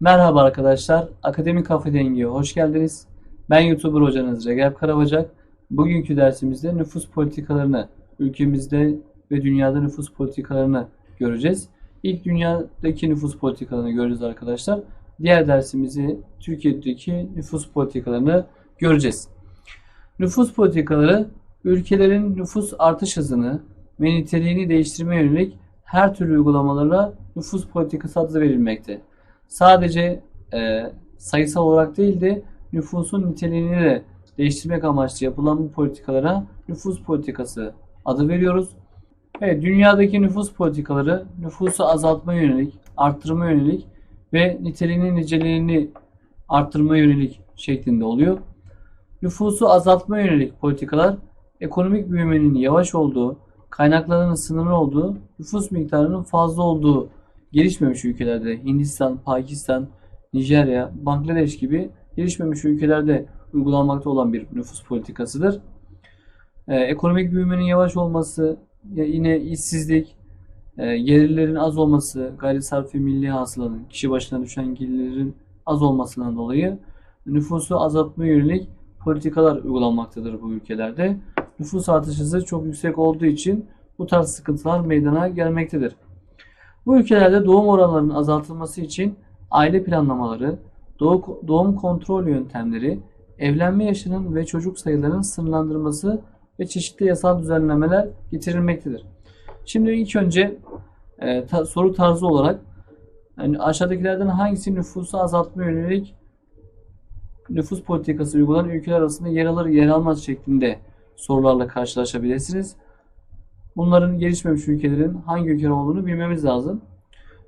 Merhaba arkadaşlar, Akademik Kafa Dengi'ye hoş geldiniz. Ben YouTuber hocanız Recep Karabacak. Bugünkü dersimizde nüfus politikalarını, ülkemizde ve dünyada nüfus politikalarını göreceğiz. İlk dünyadaki nüfus politikalarını göreceğiz arkadaşlar. Diğer dersimizi Türkiye'deki nüfus politikalarını göreceğiz. Nüfus politikaları ülkelerin nüfus artış hızını ve niteliğini değiştirmeye yönelik her türlü uygulamalara nüfus politikası adı verilmekte. Sadece e, sayısal olarak değil de nüfusun niteliğini de değiştirmek amaçlı yapılan bu politikalara nüfus politikası adı veriyoruz. Evet, dünyadaki nüfus politikaları nüfusu azaltmaya yönelik, arttırmaya yönelik ve niteliğini niceliğini arttırmaya yönelik şeklinde oluyor. Nüfusu azaltmaya yönelik politikalar ekonomik büyümenin yavaş olduğu, kaynakların sınırlı olduğu, nüfus miktarının fazla olduğu gelişmemiş ülkelerde Hindistan, Pakistan, Nijerya, Bangladeş gibi gelişmemiş ülkelerde uygulanmakta olan bir nüfus politikasıdır. Ee, ekonomik büyümenin yavaş olması, yine işsizlik, e, gelirlerin az olması, gayri sarfi milli hasılanın, kişi başına düşen gelirlerin az olmasından dolayı nüfusu azaltmaya yönelik politikalar uygulanmaktadır bu ülkelerde. Nüfus artış hızı çok yüksek olduğu için bu tarz sıkıntılar meydana gelmektedir. Bu ülkelerde doğum oranlarının azaltılması için aile planlamaları, doğum kontrol yöntemleri, evlenme yaşının ve çocuk sayılarının sınırlandırılması ve çeşitli yasal düzenlemeler getirilmektedir. Şimdi ilk önce e, ta, soru tarzı olarak yani aşağıdakilerden hangisi nüfusu azaltmaya yönelik nüfus politikası uygulanan ülkeler arasında yer alır yer almaz şeklinde sorularla karşılaşabilirsiniz. Bunların gelişmemiş ülkelerin hangi ülkeler olduğunu bilmemiz lazım.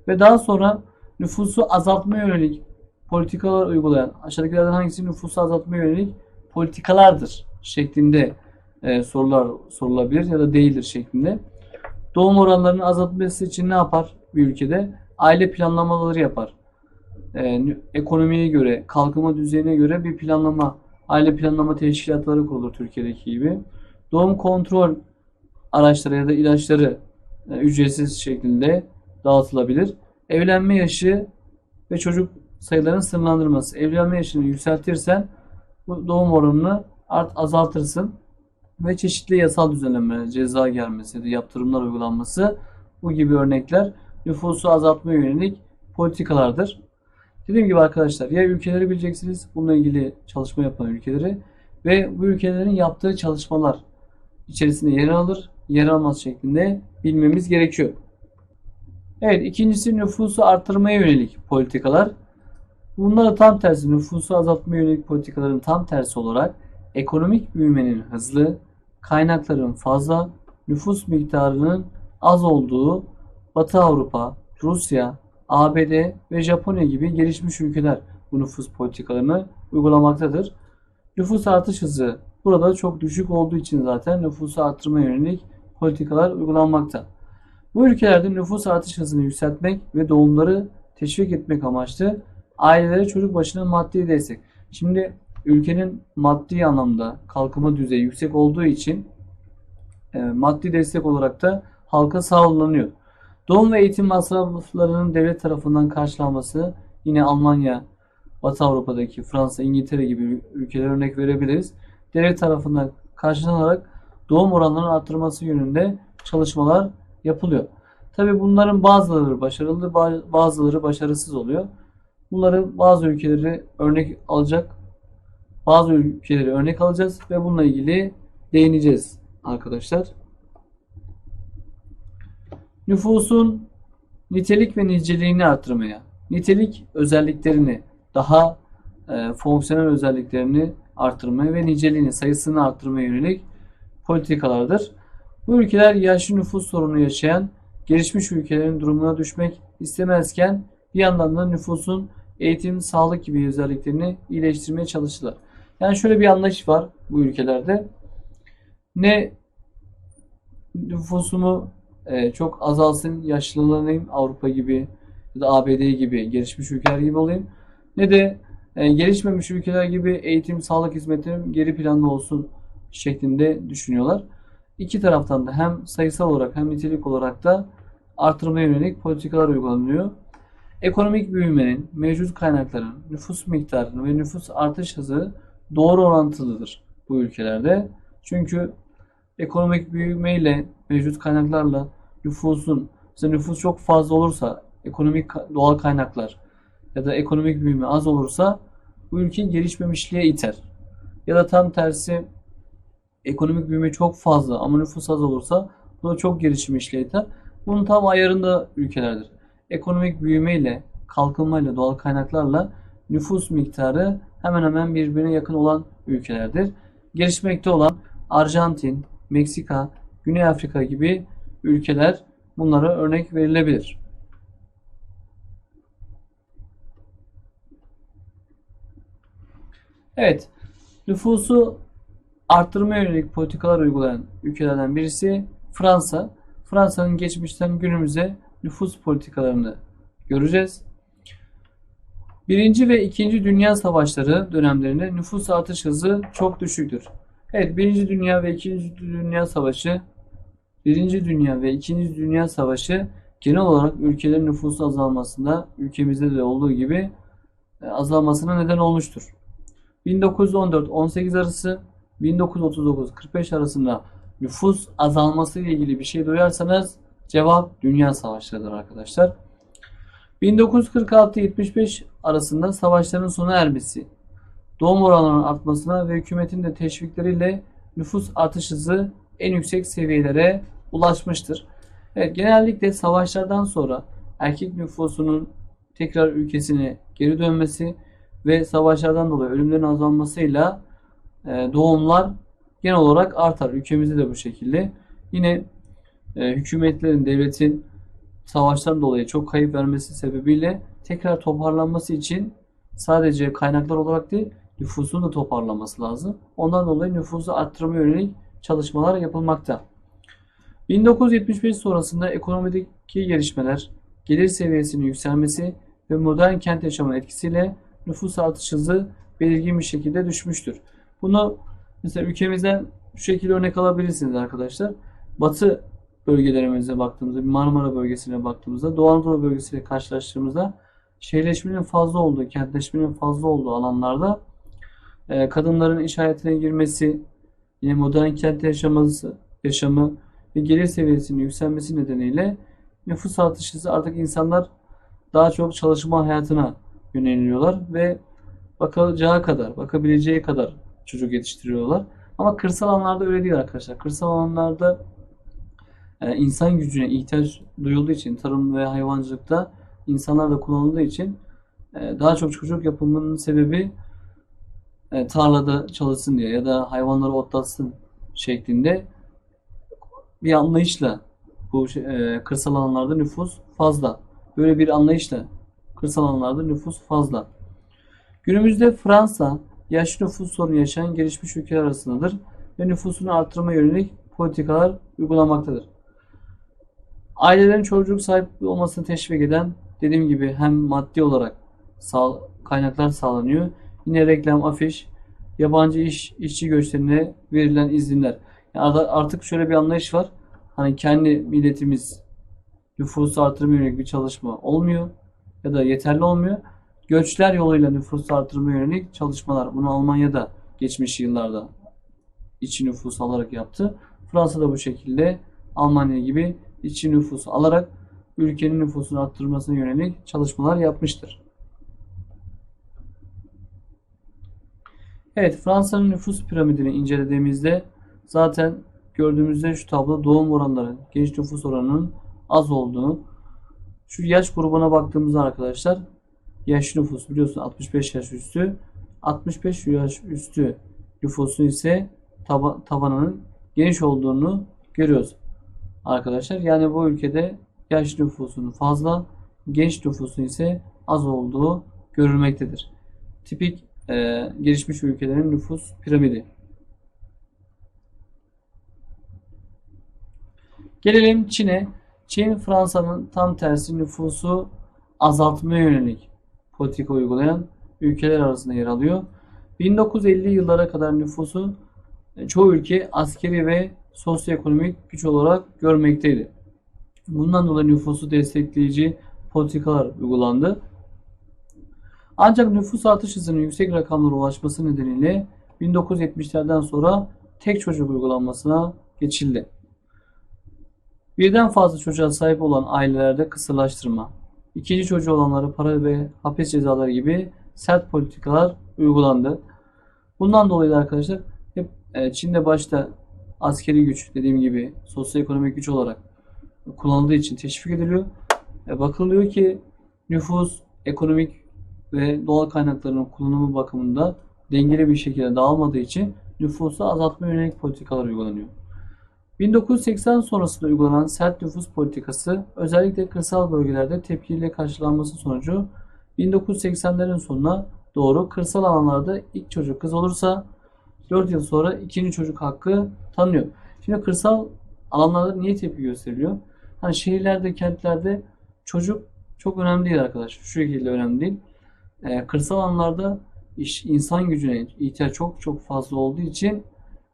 Ve daha sonra nüfusu azaltmaya yönelik politikalar uygulayan aşağıdakilerden hangisi nüfusu azaltmaya yönelik politikalardır şeklinde e, sorular sorulabilir ya da değildir şeklinde. Doğum oranlarının azaltması için ne yapar bir ülkede? Aile planlamaları yapar. E, ekonomiye göre, kalkınma düzeyine göre bir planlama, aile planlama teşkilatları kurulur Türkiye'deki gibi. Doğum kontrol araçları ya da ilaçları e, ücretsiz şekilde dağıtılabilir. Evlenme yaşı ve çocuk sayılarının sınırlandırılması. Evlenme yaşını yükseltirsen bu doğum oranını art azaltırsın ve çeşitli yasal düzenlemeler, ceza gelmesi yaptırımlar uygulanması bu gibi örnekler nüfusu azaltmaya yönelik politikalardır. Dediğim gibi arkadaşlar ya ülkeleri bileceksiniz bununla ilgili çalışma yapan ülkeleri ve bu ülkelerin yaptığı çalışmalar içerisinde yer alır, yer almaz şeklinde bilmemiz gerekiyor. Evet ikincisi nüfusu artırmaya yönelik politikalar. Bunlara tam tersi nüfusu azaltmaya yönelik politikaların tam tersi olarak ekonomik büyümenin hızlı, kaynakların fazla, nüfus miktarının az olduğu Batı Avrupa, Rusya, ABD ve Japonya gibi gelişmiş ülkeler bu nüfus politikalarını uygulamaktadır. Nüfus artış hızı burada çok düşük olduğu için zaten nüfusu arttırmaya yönelik politikalar uygulanmakta. Bu ülkelerde nüfus artış hızını yükseltmek ve doğumları teşvik etmek amaçlı ailelere çocuk başına maddi destek. Şimdi ülkenin maddi anlamda kalkınma düzeyi yüksek olduğu için e, maddi destek olarak da halka sağlanıyor. Doğum ve eğitim masraflarının devlet tarafından karşılanması yine Almanya, Batı Avrupa'daki Fransa, İngiltere gibi ülkeler örnek verebiliriz. Devlet tarafından karşılanarak doğum oranlarının arttırması yönünde çalışmalar yapılıyor. Tabi bunların bazıları başarılı, bazıları başarısız oluyor. Bunları bazı ülkeleri örnek alacak, bazı ülkeleri örnek alacağız ve bununla ilgili değineceğiz arkadaşlar. Nüfusun nitelik ve niceliğini arttırmaya, nitelik özelliklerini daha e, fonksiyonel özelliklerini arttırmaya ve niceliğini, sayısını arttırmaya yönelik politikalardır. Bu ülkeler yaşlı nüfus sorunu yaşayan gelişmiş ülkelerin durumuna düşmek istemezken bir yandan da nüfusun eğitim, sağlık gibi özelliklerini iyileştirmeye çalıştılar. Yani şöyle bir anlayış var bu ülkelerde. Ne nüfusumu e, çok azalsın, yaşlılanayım Avrupa gibi ya da ABD gibi gelişmiş ülkeler gibi olayım. Ne de e, gelişmemiş ülkeler gibi eğitim, sağlık hizmetlerim geri planda olsun şeklinde düşünüyorlar. İki taraftan da hem sayısal olarak hem nitelik olarak da artırmaya yönelik politikalar uygulanıyor. Ekonomik büyümenin, mevcut kaynakların, nüfus miktarının ve nüfus artış hızı doğru orantılıdır bu ülkelerde. Çünkü ekonomik büyümeyle, mevcut kaynaklarla nüfusun, mesela nüfus çok fazla olursa, ekonomik doğal kaynaklar ya da ekonomik büyüme az olursa bu ülkeyi gelişmemişliğe iter. Ya da tam tersi ekonomik büyüme çok fazla ama nüfus az olursa bu da çok gelişmişliğe iter. Bunun tam ayarında ülkelerdir. Ekonomik büyümeyle, kalkınmayla, doğal kaynaklarla nüfus miktarı hemen hemen birbirine yakın olan ülkelerdir. Gelişmekte olan Arjantin, Meksika, Güney Afrika gibi ülkeler bunlara örnek verilebilir. Evet, nüfusu arttırmaya yönelik politikalar uygulayan ülkelerden birisi Fransa. Fransa'nın geçmişten günümüze nüfus politikalarını göreceğiz. Birinci ve İkinci Dünya Savaşları dönemlerinde nüfus artış hızı çok düşüktür. Evet, Birinci Dünya ve İkinci Dünya Savaşı, Birinci Dünya ve İkinci Dünya Savaşı genel olarak ülkelerin nüfusu azalmasında, ülkemizde de olduğu gibi e, azalmasına neden olmuştur. 1914-18 arası 1939-45 arasında nüfus azalması ile ilgili bir şey duyarsanız cevap Dünya Savaşlarıdır arkadaşlar. 1946-75 arasında savaşların sona ermesi, doğum oranlarının artmasına ve hükümetin de teşvikleriyle nüfus artış hızı en yüksek seviyelere ulaşmıştır. Evet, genellikle savaşlardan sonra erkek nüfusunun tekrar ülkesine geri dönmesi ve savaşlardan dolayı ölümlerin azalmasıyla doğumlar genel olarak artar. Ülkemizde de bu şekilde. Yine e, hükümetlerin, devletin savaştan dolayı çok kayıp vermesi sebebiyle tekrar toparlanması için sadece kaynaklar olarak değil nüfusun da toparlanması lazım. Ondan dolayı nüfusu arttırmaya yönelik çalışmalar yapılmakta. 1975 sonrasında ekonomideki gelişmeler, gelir seviyesinin yükselmesi ve modern kent yaşamı etkisiyle nüfus artış hızı belirgin bir şekilde düşmüştür. Bunu mesela ülkemizden şu şekilde örnek alabilirsiniz arkadaşlar. Batı bölgelerimize baktığımızda, Marmara bölgesine baktığımızda, Doğu Anadolu bölgesiyle karşılaştırdığımızda şehirleşmenin fazla olduğu, kentleşmenin fazla olduğu alanlarda e, kadınların iş hayatına girmesi, yine modern kent yaşaması, yaşamı ve gelir seviyesinin yükselmesi nedeniyle nüfus artışı artık insanlar daha çok çalışma hayatına yöneliyorlar ve bakacağı kadar, bakabileceği kadar çocuk yetiştiriyorlar. Ama kırsal alanlarda öyle değil arkadaşlar. Kırsal alanlarda e, insan gücüne ihtiyaç duyulduğu için tarım ve hayvancılıkta insanlar da kullanıldığı için e, daha çok çocuk yapımının sebebi e, tarlada çalışsın diye ya da hayvanları otlatsın şeklinde bir anlayışla bu kırsal alanlarda nüfus fazla. Böyle bir anlayışla kırsal alanlarda nüfus fazla. Günümüzde Fransa yaşlı nüfus sorunu yaşayan gelişmiş ülkeler arasındadır ve nüfusunu artırma yönelik politikalar uygulamaktadır. Ailelerin çocuk sahibi olmasını teşvik eden dediğim gibi hem maddi olarak sağ, kaynaklar sağlanıyor. Yine reklam, afiş, yabancı iş işçi göçlerine verilen izinler. Yani artık şöyle bir anlayış var. Hani kendi milletimiz nüfusu artırma yönelik bir çalışma olmuyor ya da yeterli olmuyor. Göçler yoluyla nüfus artırma yönelik çalışmalar. Bunu Almanya'da geçmiş yıllarda içi nüfus alarak yaptı. Fransa da bu şekilde Almanya gibi içi nüfus alarak ülkenin nüfusunu arttırmasına yönelik çalışmalar yapmıştır. Evet, Fransa'nın nüfus piramidini incelediğimizde zaten gördüğümüzde şu tablo doğum oranları, genç nüfus oranının az olduğunu. Şu yaş grubuna baktığımızda arkadaşlar yaş nüfus biliyorsun 65 yaş üstü. 65 yaş üstü nüfusun ise taba, tabanının geniş olduğunu görüyoruz arkadaşlar. Yani bu ülkede yaş nüfusunun fazla, genç nüfusun ise az olduğu görülmektedir. Tipik e, gelişmiş ülkelerin nüfus piramidi. Gelelim Çin'e. Çin, Fransa'nın tam tersi nüfusu azaltmaya yönelik politika uygulayan ülkeler arasında yer alıyor. 1950 yıllara kadar nüfusu e, çoğu ülke askeri ve sosyoekonomik güç olarak görmekteydi. Bundan dolayı nüfusu destekleyici politikalar uygulandı. Ancak nüfus artış hızının yüksek rakamlara ulaşması nedeniyle 1970'lerden sonra tek çocuk uygulanmasına geçildi. Birden fazla çocuğa sahip olan ailelerde kısırlaştırma, ikinci çocuğu olanlara para ve hapis cezaları gibi sert politikalar uygulandı. Bundan dolayı da arkadaşlar hep e, Çin'de başta askeri güç dediğim gibi sosyoekonomik güç olarak kullanıldığı için teşvik ediliyor. E, bakılıyor ki nüfus, ekonomik ve doğal kaynakların kullanımı bakımında dengeli bir şekilde dağılmadığı için nüfusu azaltma yönelik politikalar uygulanıyor. 1980 sonrasında uygulanan sert nüfus politikası özellikle kırsal bölgelerde tepkiyle karşılanması sonucu 1980'lerin sonuna doğru kırsal alanlarda ilk çocuk kız olursa 4 yıl sonra ikinci çocuk hakkı tanınıyor. Şimdi kırsal alanlarda niye tepki gösteriliyor? Hani şehirlerde, kentlerde çocuk çok önemli değil arkadaş. Şu şekilde önemli değil. Ee, kırsal alanlarda iş, insan gücüne ihtiyaç çok çok fazla olduğu için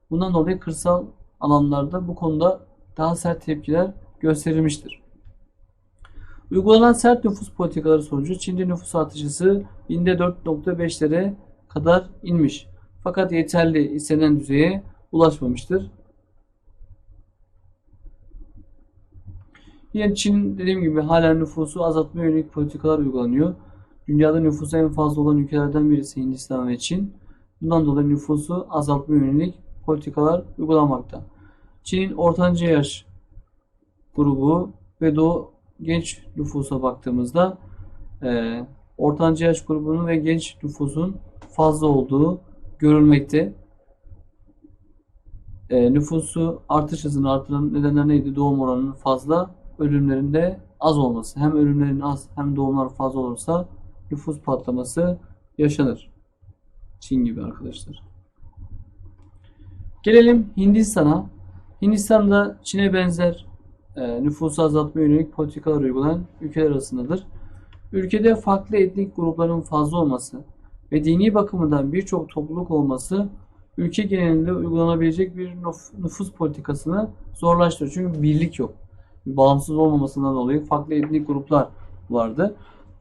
bundan dolayı kırsal alanlarda bu konuda daha sert tepkiler gösterilmiştir. Uygulanan sert nüfus politikaları sonucu Çin'de nüfus artışı binde 4.5'lere kadar inmiş. Fakat yeterli istenen düzeye ulaşmamıştır. Yine Çin dediğim gibi hala nüfusu azaltma yönelik politikalar uygulanıyor. Dünyada nüfusu en fazla olan ülkelerden birisi Hindistan ve Çin. Bundan dolayı nüfusu azaltma yönelik politikalar uygulanmakta. Çin'in ortanca yaş grubu ve doğu genç nüfusa baktığımızda e, ortanca yaş grubunun ve genç nüfusun fazla olduğu görülmekte. E, nüfusu artış hızını artıran nedenler neydi? Doğum oranının fazla, ölümlerin de az olması. Hem ölümlerin az hem doğumlar fazla olursa nüfus patlaması yaşanır. Çin gibi arkadaşlar. Gelelim Hindistan'a. Hindistan'da Çin'e benzer e, nüfusu azaltma yönelik politikalar uygulayan ülkeler arasındadır. Ülkede farklı etnik grupların fazla olması ve dini bakımından birçok topluluk olması ülke genelinde uygulanabilecek bir nüfus politikasını zorlaştırıyor. Çünkü birlik yok. Bağımsız olmamasından dolayı farklı etnik gruplar vardı.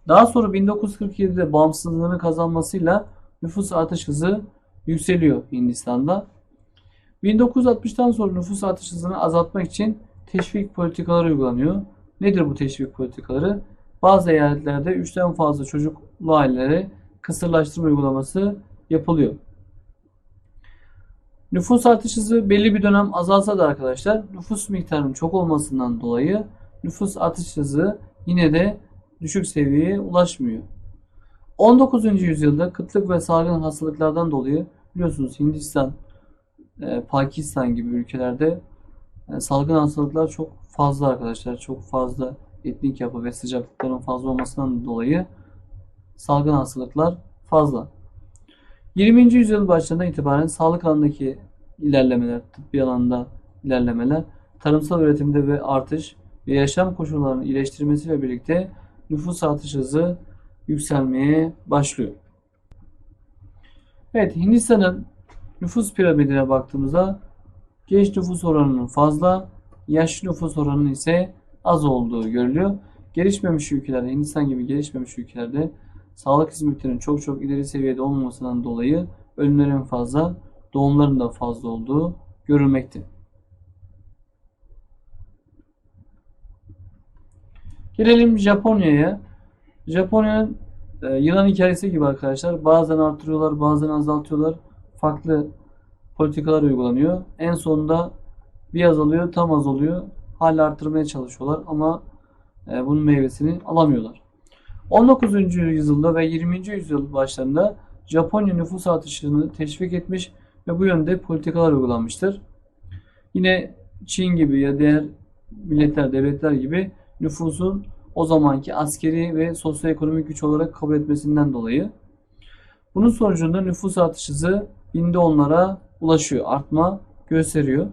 Daha sonra 1947'de bağımsızlığını kazanmasıyla nüfus artış hızı yükseliyor Hindistan'da. 1960'tan sonra nüfus artış hızını azaltmak için teşvik politikaları uygulanıyor. Nedir bu teşvik politikaları? Bazı eyaletlerde 3'ten fazla çocuklu ailelere kısırlaştırma uygulaması yapılıyor. Nüfus artış hızı belli bir dönem azalsa da arkadaşlar nüfus miktarının çok olmasından dolayı nüfus artış hızı yine de düşük seviyeye ulaşmıyor. 19. yüzyılda kıtlık ve salgın hastalıklardan dolayı biliyorsunuz Hindistan, e, Pakistan gibi ülkelerde e, salgın hastalıklar çok fazla arkadaşlar. Çok fazla etnik yapı ve sıcaklıkların fazla olmasından dolayı salgın hastalıklar fazla. 20. yüzyıl başlarında itibaren sağlık alanındaki ilerlemeler, tıbbi alanda ilerlemeler, tarımsal üretimde ve artış ve yaşam koşullarının iyileştirmesiyle birlikte nüfus artış hızı yükselmeye başlıyor. Evet Hindistan'ın nüfus piramidine baktığımızda genç nüfus oranının fazla, yaşlı nüfus oranının ise az olduğu görülüyor. Gelişmemiş ülkelerde, Hindistan gibi gelişmemiş ülkelerde sağlık hizmetlerinin çok çok ileri seviyede olmamasından dolayı ölümlerin fazla, doğumların da fazla olduğu görülmekte. Gelelim Japonya'ya. Japonya'nın e, yılan hikayesi gibi arkadaşlar. Bazen artırıyorlar, bazen azaltıyorlar. Farklı politikalar uygulanıyor. En sonunda bir azalıyor, tam azalıyor. Hala arttırmaya çalışıyorlar ama e, bunun meyvesini alamıyorlar. 19. yüzyılda ve 20. yüzyıl başlarında Japonya nüfus artışını teşvik etmiş ve bu yönde politikalar uygulanmıştır. Yine Çin gibi ya diğer milletler, devletler gibi nüfusun o zamanki askeri ve sosyoekonomik güç olarak kabul etmesinden dolayı. Bunun sonucunda nüfus artış hızı binde onlara ulaşıyor, artma gösteriyor.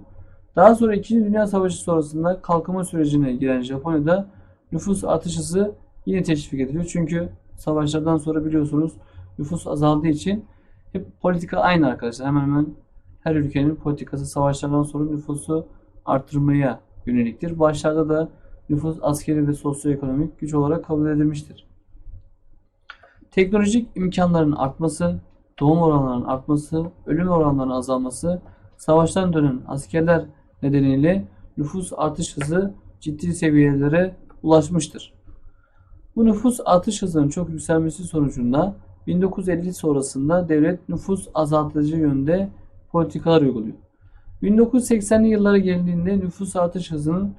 Daha sonra 2. Dünya Savaşı sonrasında kalkınma sürecine giren Japonya'da nüfus artış hızı yine teşvik ediliyor. Çünkü savaşlardan sonra biliyorsunuz nüfus azaldığı için hep politika aynı arkadaşlar. Hemen hemen her ülkenin politikası savaşlardan sonra nüfusu arttırmaya yöneliktir. Başlarda da nüfus askeri ve sosyoekonomik güç olarak kabul edilmiştir. Teknolojik imkanların artması, doğum oranlarının artması, ölüm oranlarının azalması, savaştan dönen askerler nedeniyle nüfus artış hızı ciddi seviyelere ulaşmıştır. Bu nüfus artış hızının çok yükselmesi sonucunda 1950 sonrasında devlet nüfus azaltıcı yönde politikalar uyguluyor. 1980'li yıllara gelindiğinde nüfus artış hızının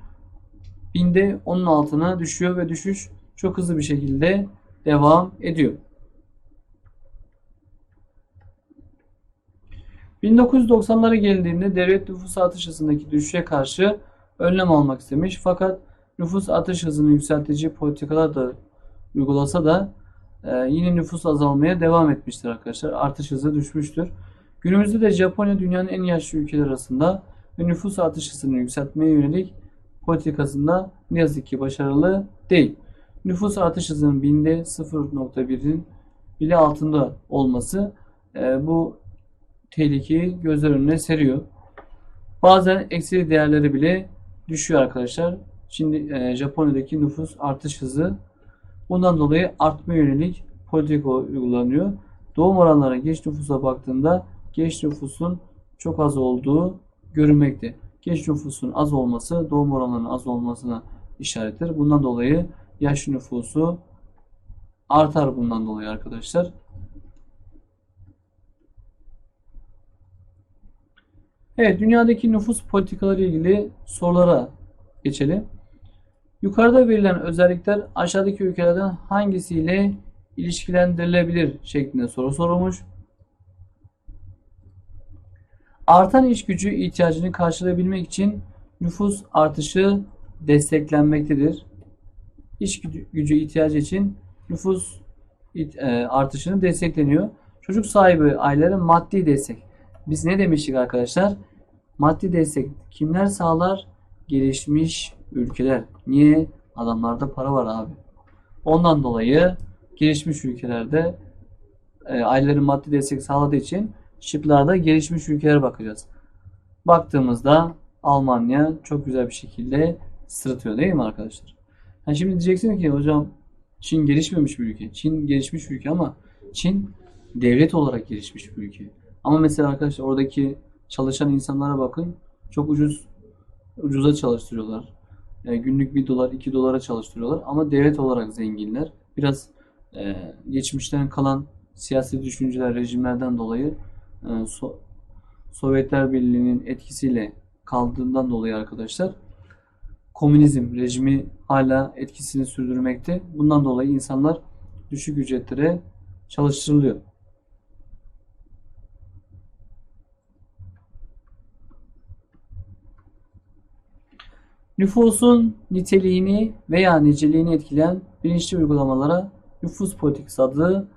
binde onun altına düşüyor ve düşüş çok hızlı bir şekilde devam ediyor. 1990'lara gelindiğinde devlet nüfus artış hızındaki düşüşe karşı önlem almak istemiş. Fakat nüfus artış hızını yükseltici politikalar da uygulasa da e, yine nüfus azalmaya devam etmiştir arkadaşlar. Artış hızı düşmüştür. Günümüzde de Japonya dünyanın en yaşlı ülkeler arasında ve nüfus artış hızını yükseltmeye yönelik politikasında ne yazık ki başarılı değil. Nüfus artış hızının binde 0.1'in bile altında olması e, bu tehlikeyi gözler önüne seriyor. Bazen eksi değerleri bile düşüyor arkadaşlar. Şimdi e, Japonya'daki nüfus artış hızı bundan dolayı artma yönelik politika uygulanıyor. Doğum oranları genç nüfusa baktığında genç nüfusun çok az olduğu görünmekte. Genç nüfusun az olması doğum oranlarının az olmasına işarettir. Bundan dolayı yaş nüfusu artar bundan dolayı arkadaşlar. Evet, dünyadaki nüfus politikaları ilgili sorulara geçelim. Yukarıda verilen özellikler aşağıdaki ülkelerden hangisiyle ilişkilendirilebilir şeklinde soru sorulmuş. Artan iş gücü ihtiyacını karşılayabilmek için nüfus artışı desteklenmektedir. İş gücü ihtiyacı için nüfus e, artışını destekleniyor. Çocuk sahibi ailelerin maddi destek. Biz ne demiştik arkadaşlar? Maddi destek kimler sağlar? Gelişmiş ülkeler. Niye? Adamlarda para var abi. Ondan dolayı gelişmiş ülkelerde e, ailelerin maddi destek sağladığı için şıklarda gelişmiş ülkelere bakacağız. Baktığımızda Almanya çok güzel bir şekilde sırıtıyor değil mi arkadaşlar? Yani şimdi diyeceksin ki hocam Çin gelişmemiş bir ülke. Çin gelişmiş bir ülke ama Çin devlet olarak gelişmiş bir ülke. Ama mesela arkadaşlar oradaki çalışan insanlara bakın. Çok ucuz ucuza çalıştırıyorlar. Yani günlük 1 dolar 2 dolara çalıştırıyorlar ama devlet olarak zenginler. Biraz e, geçmişten kalan siyasi düşünceler, rejimlerden dolayı e, so Sovyetler Birliği'nin etkisiyle kaldığından dolayı arkadaşlar komünizm rejimi hala etkisini sürdürmekte. Bundan dolayı insanlar düşük ücretlere çalıştırılıyor. Nüfusun niteliğini veya niceliğini etkileyen bilinçli uygulamalara nüfus politikası adı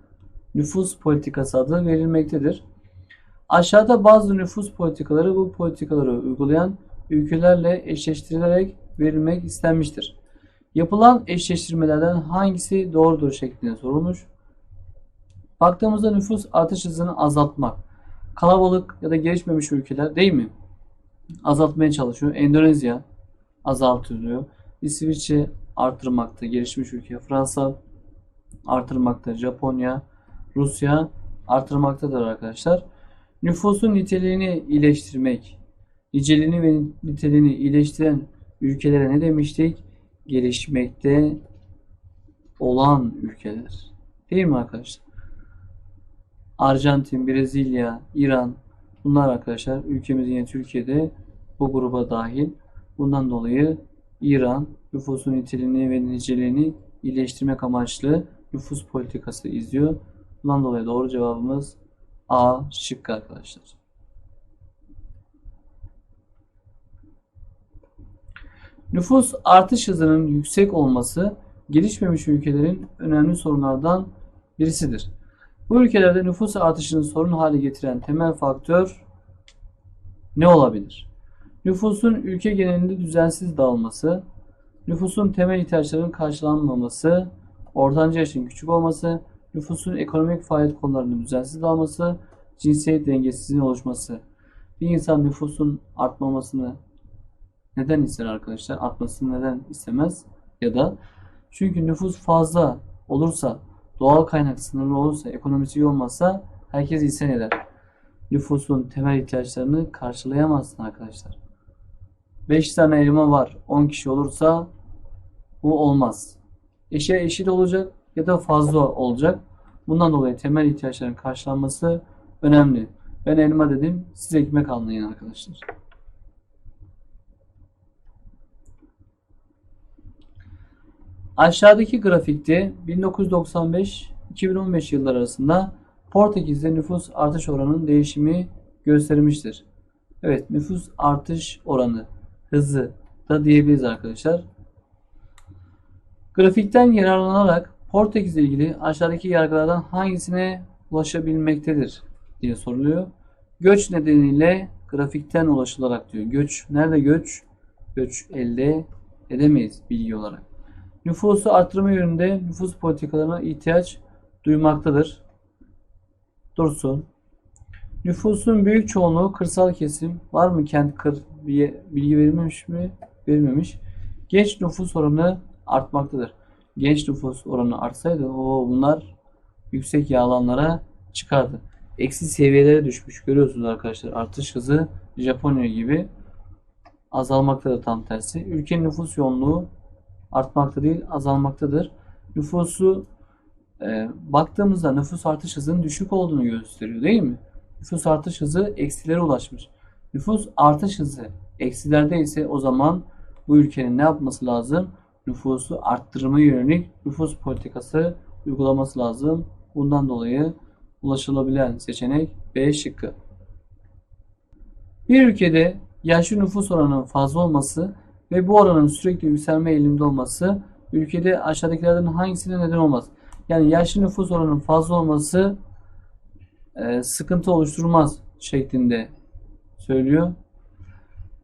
nüfus politikası adı verilmektedir. Aşağıda bazı nüfus politikaları bu politikaları uygulayan ülkelerle eşleştirilerek verilmek istenmiştir. Yapılan eşleştirmelerden hangisi doğrudur şeklinde sorulmuş. Baktığımızda nüfus artış hızını azaltmak. Kalabalık ya da gelişmemiş ülkeler değil mi? Azaltmaya çalışıyor. Endonezya, azaltılıyor. İsviçre artırmakta, gelişmiş ülke. Fransa artırmakta, Japonya, Rusya artırmaktadır arkadaşlar. Nüfusun niteliğini iyileştirmek, niceliğini ve niteliğini iyileştiren ülkelere ne demiştik? Gelişmekte olan ülkeler. Değil mi arkadaşlar? Arjantin, Brezilya, İran bunlar arkadaşlar ülkemizin yine Türkiye'de bu gruba dahil. Bundan dolayı İran nüfusun niteliğini ve niceliğini iyileştirmek amaçlı nüfus politikası izliyor. Bundan dolayı doğru cevabımız A şıkkı arkadaşlar. Nüfus artış hızının yüksek olması gelişmemiş ülkelerin önemli sorunlardan birisidir. Bu ülkelerde nüfus artışını sorun hale getiren temel faktör ne olabilir? Nüfusun ülke genelinde düzensiz dağılması, nüfusun temel ihtiyaçlarının karşılanmaması, ortanca yaşın küçük olması, nüfusun ekonomik faaliyet konularının düzensiz dağılması, cinsiyet dengesizliğinin oluşması. Bir insan nüfusun artmamasını neden ister arkadaşlar? Artmasını neden istemez? Ya da çünkü nüfus fazla olursa, doğal kaynak sınırlı olursa, ekonomisi iyi olmazsa herkes isyan eder. Nüfusun temel ihtiyaçlarını karşılayamazsın arkadaşlar. 5 tane elma var, 10 kişi olursa bu olmaz. Eşe eşit olacak ya da fazla olacak. Bundan dolayı temel ihtiyaçların karşılanması önemli. Ben elma dedim, siz ekmek anlayın arkadaşlar. Aşağıdaki grafikte 1995-2015 yılları arasında Portekiz'de nüfus artış oranının değişimi göstermiştir. Evet, nüfus artış oranı hızı da diyebiliriz arkadaşlar. Grafikten yararlanarak Portekiz ile ilgili aşağıdaki yargılardan hangisine ulaşabilmektedir diye soruluyor. Göç nedeniyle grafikten ulaşılarak diyor. Göç nerede göç? Göç elde edemeyiz bilgi olarak. Nüfusu arttırma yönünde nüfus politikalarına ihtiyaç duymaktadır. Dursun. Nüfusun büyük çoğunluğu kırsal kesim. Var mı kent kır bilgi verilmemiş mi? Verilmemiş. Genç nüfus oranı artmaktadır. Genç nüfus oranı artsaydı o bunlar yüksek yağlanlara çıkardı. Eksi seviyelere düşmüş. Görüyorsunuz arkadaşlar artış hızı Japonya gibi azalmaktadır tam tersi. Ülkenin nüfus yoğunluğu artmakta değil azalmaktadır. Nüfusu e, baktığımızda nüfus artış hızının düşük olduğunu gösteriyor değil mi? Nüfus artış hızı eksilere ulaşmış. Nüfus artış hızı eksilerde ise o zaman bu ülkenin ne yapması lazım? Nüfusu arttırmaya yönelik nüfus politikası uygulaması lazım. Bundan dolayı ulaşılabilen seçenek B şıkkı. Bir ülkede yaşlı nüfus oranının fazla olması ve bu oranın sürekli yükselme eğilimde olması ülkede aşağıdakilerden hangisine neden olmaz? Yani yaşlı nüfus oranının fazla olması e, sıkıntı oluşturmaz şeklinde söylüyor.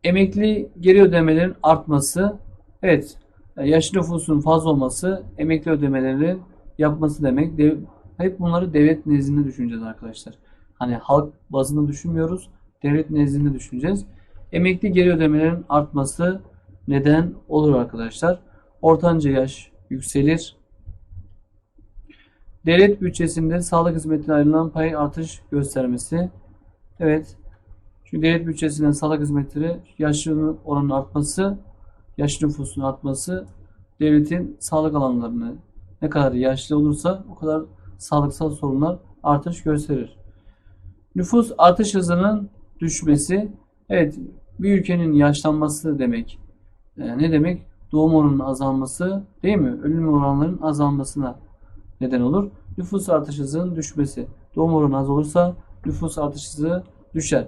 Emekli geri ödemelerin artması, evet yaşlı nüfusun fazla olması emekli ödemeleri yapması demek. Dev, hep bunları devlet nezdinde düşüneceğiz arkadaşlar. Hani halk bazında düşünmüyoruz, devlet nezdinde düşüneceğiz. Emekli geri ödemelerin artması neden olur arkadaşlar? Ortanca yaş yükselir. Devlet bütçesinde sağlık hizmetine ayrılan pay artış göstermesi. Evet. Çünkü devlet bütçesinden sağlık hizmetleri yaşlı oranın artması, yaşlı nüfusun artması devletin sağlık alanlarını ne kadar yaşlı olursa o kadar sağlıksal sorunlar artış gösterir. Nüfus artış hızının düşmesi evet bir ülkenin yaşlanması demek. E, ne demek? Doğum oranının azalması değil mi? Ölüm oranlarının azalmasına neden olur. Nüfus artış hızının düşmesi. Doğum oranı az olursa nüfus artış hızı düşer.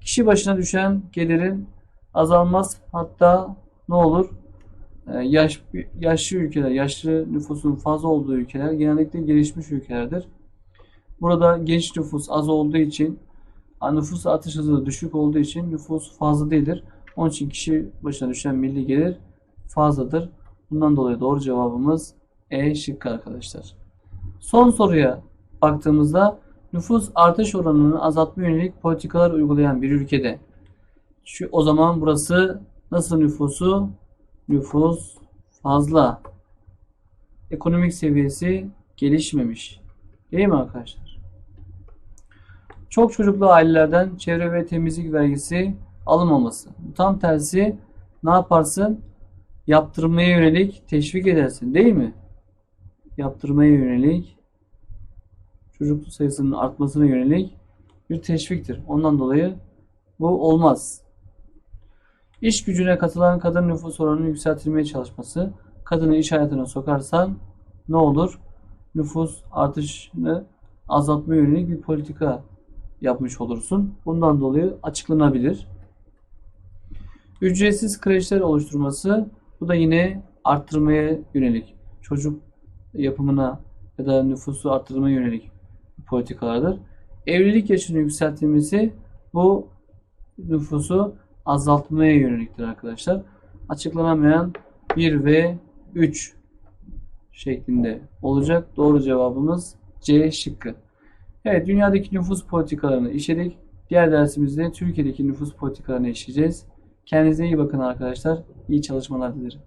Kişi başına düşen gelirin azalmaz. Hatta ne olur? Ee, yaş, yaşlı ülkeler, yaşlı nüfusun fazla olduğu ülkeler genellikle gelişmiş ülkelerdir. Burada genç nüfus az olduğu için nüfus artış hızı düşük olduğu için nüfus fazla değildir. Onun için kişi başına düşen milli gelir fazladır. Bundan dolayı doğru cevabımız E şıkkı arkadaşlar. Son soruya baktığımızda nüfus artış oranını azaltma yönelik politikalar uygulayan bir ülkede şu o zaman burası nasıl nüfusu? Nüfus fazla. Ekonomik seviyesi gelişmemiş. Değil mi arkadaşlar? Çok çocuklu ailelerden çevre ve temizlik vergisi alınmaması. Tam tersi ne yaparsın? Yaptırmaya yönelik teşvik edersin değil mi? Yaptırmaya yönelik çocuk sayısının artmasına yönelik bir teşviktir. Ondan dolayı bu olmaz. İş gücüne katılan kadın nüfus oranının yükseltilmeye çalışması. Kadını iş hayatına sokarsan ne olur? Nüfus artışını azaltma yönelik bir politika yapmış olursun. Bundan dolayı açıklanabilir. Ücretsiz kreşler oluşturması bu da yine arttırmaya yönelik çocuk yapımına ya da nüfusu arttırmaya yönelik politikalardır. Evlilik yaşını yükseltilmesi bu nüfusu azaltmaya yöneliktir arkadaşlar. Açıklanamayan 1 ve 3 şeklinde olacak. Doğru cevabımız C şıkkı. Evet dünyadaki nüfus politikalarını işledik. Diğer dersimizde Türkiye'deki nüfus politikalarını işleyeceğiz. Kendinize iyi bakın arkadaşlar. İyi çalışmalar dilerim.